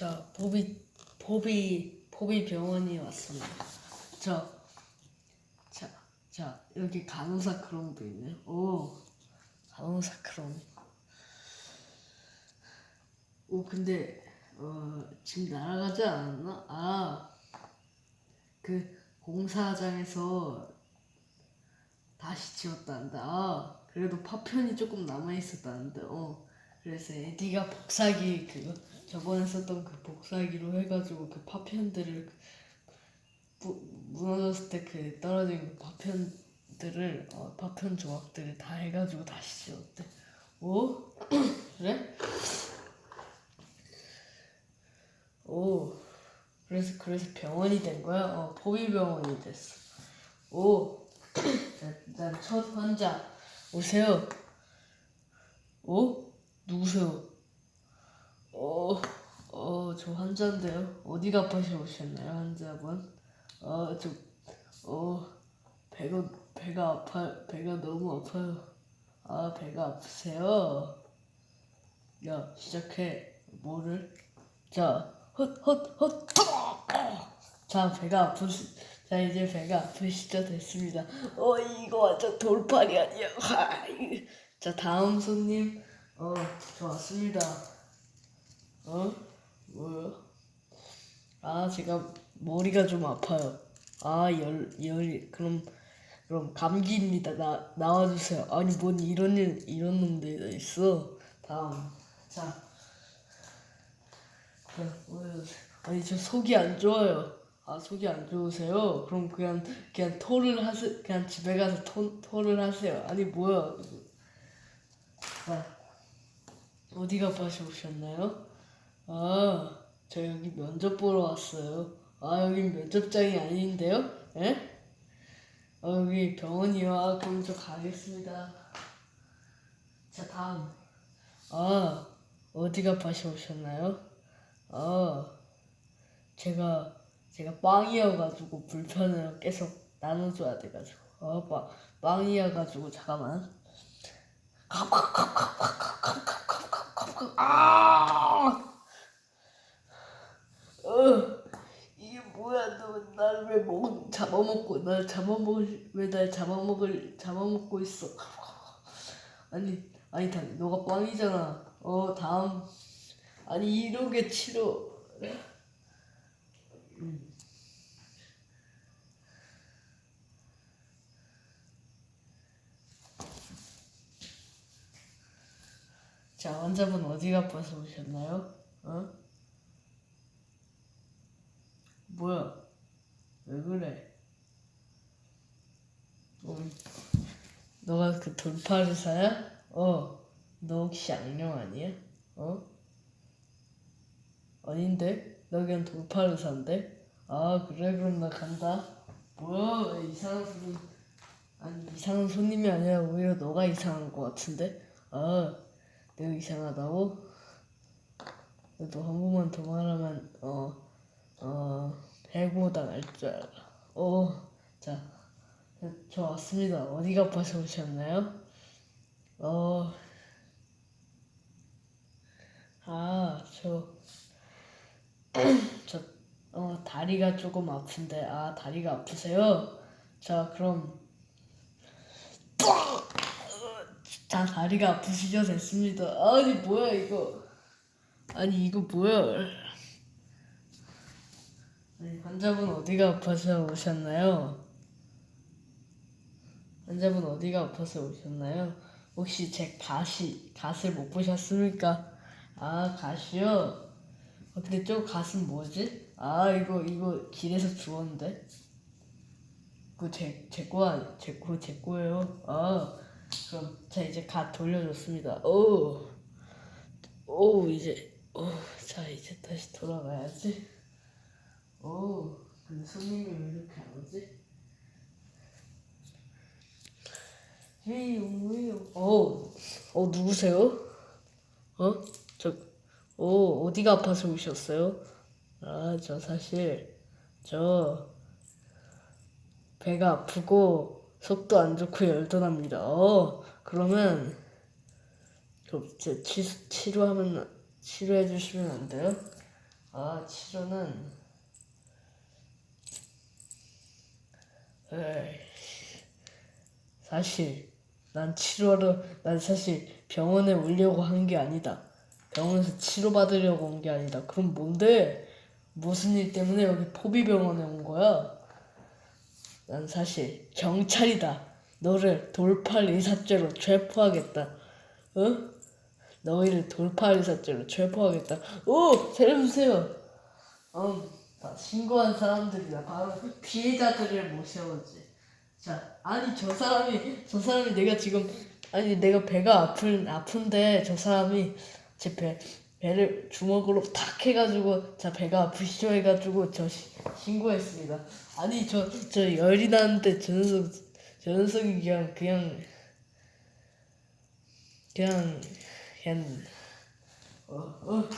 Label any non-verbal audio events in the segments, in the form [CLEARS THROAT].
자, 보비, 보비, 보비 병원이 왔습니다. 저, 자, 자, 여기 간호사 크롬도 있네. 오, 간호사 크롬. 오, 근데, 어, 지금 날아가지 않았나? 아, 그, 공사장에서 다시 지었다는데, 아, 그래도 파편이 조금 남아 있었다는데, 어. 그래서 에디가 복사기 그거 저번에 썼던 그 복사기로 해가지고 그 파편들을 무, 무너졌을 때 그 떨어진 그 파편들을 어, 파편 조각들을 다 해가지고 다시 지었대. 오 [CLEARS THROAT] 그래? 오 그래서 그래서 병원이 된 거야? 어 포비 병원이 됐어. 오 [CLEARS THROAT] 일단 첫 환자 오세요. 오? 누구세요? 어, 어, 저 환자인데요. 어디가 아파서 오셨나요, 환자분? 어, 저, 어, 배가, 배가 아파, 배가 너무 아파요. 아, 배가 아프세요? 야, 시작해. 뭐를? 자, 헛, 헛, 헛, 자, 배가 아프시, 자, 이제 배가 아프시죠? 됐습니다. 어, 이거 완전 돌팔이 아니야. 자, 다음 손님. 어, 저 왔습니다. 어? 뭐요? 아, 제가 머리가 좀 아파요. 아, 열, 열이, 그럼, 그럼 감기입니다. 나, 나와주세요. 아니, 뭔 이런 일, 이런 놈들 있어. 다음. 자. 아니, 저 속이 안 좋아요. 아, 속이 안 좋으세요? 그럼 그냥, 그냥 토를 하세, 그냥 집에 가서 토, 토를 하세요. 아니, 뭐야. 자. 어디가 봐서 오셨나요? 아, 저 여기 면접 보러 왔어요. 아, 여긴 면접장이 아닌데요? 예? 아, 여기 병원이요. 아, 그럼 저 가겠습니다. 자, 다음. 아, 어디가 봐서 오셨나요? 아, 제가, 제가 빵이어가지고 불편을 계속 나눠줘야 돼가지고. 아, 빵, 빵이어가지고, 잠깐만. 아! 어, 이게 뭐야? 너날왜 먹, 잡아먹고 날 잡아먹을 왜 날 잡아먹을 잡아먹고 있어? 아니 아니 다 너가 빵이잖아. 어 다음 아니 이러게 치료. 음. 자 환자분 어디 가봐서 오셨나요? 어? 뭐야? 왜 그래? 어, 너가 그 돌파르사야? 어, 너 혹시 악령 아니야? 어? 아닌데? 나 그냥 돌파르사인데? 아, 그래? 그럼 나 간다. 뭐야? 왜 이상한 손님. 아니, 이상한 손님이 아니라 오히려 너가 이상한 것 같은데? 아, 내가 이상하다고? 너한 번만 더 말하면, 어, 어, 해고당할 줄 알아. 어, 자, 저 왔습니다. 어디가 아파서 오셨나요? 어, 아, 저, [CLEARS THROAT] 저, 어, 다리가 조금 아픈데, 아, 다리가 아프세요? 자, 그럼, 자, 다리가 아프시죠? 됐습니다. 아니, 뭐야, 이거. 아니, 이거 뭐야. 아니, 환자분 어디가 아파서 오셨나요? 환자분 어디가 아파서 오셨나요? 혹시 제 가시, 갓을 못 보셨습니까? 아, 갓이요? 어, 근데 저 갓은 뭐지? 아, 이거, 이거 길에서 주웠는데? 그거 제, 제 거, 아니, 제 거, 제 거예요? 아, 그럼 자, 이제 갓 돌려줬습니다. 오, 오, 이제, 오, 자, 이제 다시 돌아가야지. 오, 근데 손님이 왜 이렇게 안 오지? 왜요, 어, 어, 누구세요? 어? 저, 어, 어디가 아파서 오셨어요? 아, 저 사실, 저, 배가 아프고, 속도 안 좋고 열도 납니다. 어, 그러면, 제 치, 치료하면, 치료해 주시면 안 돼요? 아 치료는 사실 난 치료하러 난 사실 병원에 오려고 한 게 아니다. 병원에서 치료 받으려고 온 게 아니다. 그럼 뭔데? 무슨 일 때문에 여기 포비병원에 온 거야? 난 사실 경찰이다. 너를 돌팔 의사죄로 체포하겠다. 어? 너희를 돌팔 의사죄로 체포하겠다. 오! 살려주세요. 음, 다 신고한 사람들이다. 바로 피해자들을 모셔오지. 자, 아니 저 사람이 저 사람이 내가 지금 아니 내가 배가 아픈 아픈데 저 사람이 제배 배를 주먹으로 탁 해가지고 자 배가 아프시죠 해가지고 저 시, 신고했습니다. 아니 저 저 열이 나는데 저 녀석이 그냥 그냥 그냥 그냥 어어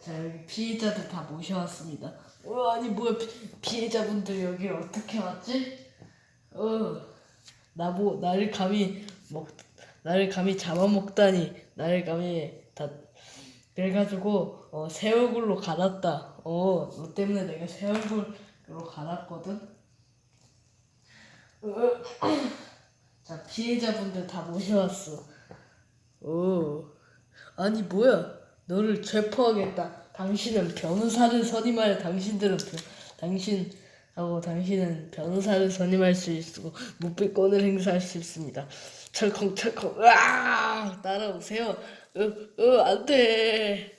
자 여기 피해자들 다 모셔왔습니다. 어 아니 뭐야 피, 피해자분들 여기 어떻게 왔지? 어, 나보 나를 감히 먹 나를 감히 잡아먹다니 나를 감히 다 그래가지고 어, 새 얼굴로 갈았다. 어, 너 때문에 내가 새 얼굴로 갈았거든. 어, 자 피해자분들 다 모셔왔어. 오, 아니 뭐야? 너를 체포하겠다. 당신은 변호사를 선임할 당신들은 변- 당신 하고 당신은 변호사를 선임할 수 있고 무비권을 행사할 수 있습니다. 철컹철컹 으아 따라오세요. 으 으 안 돼.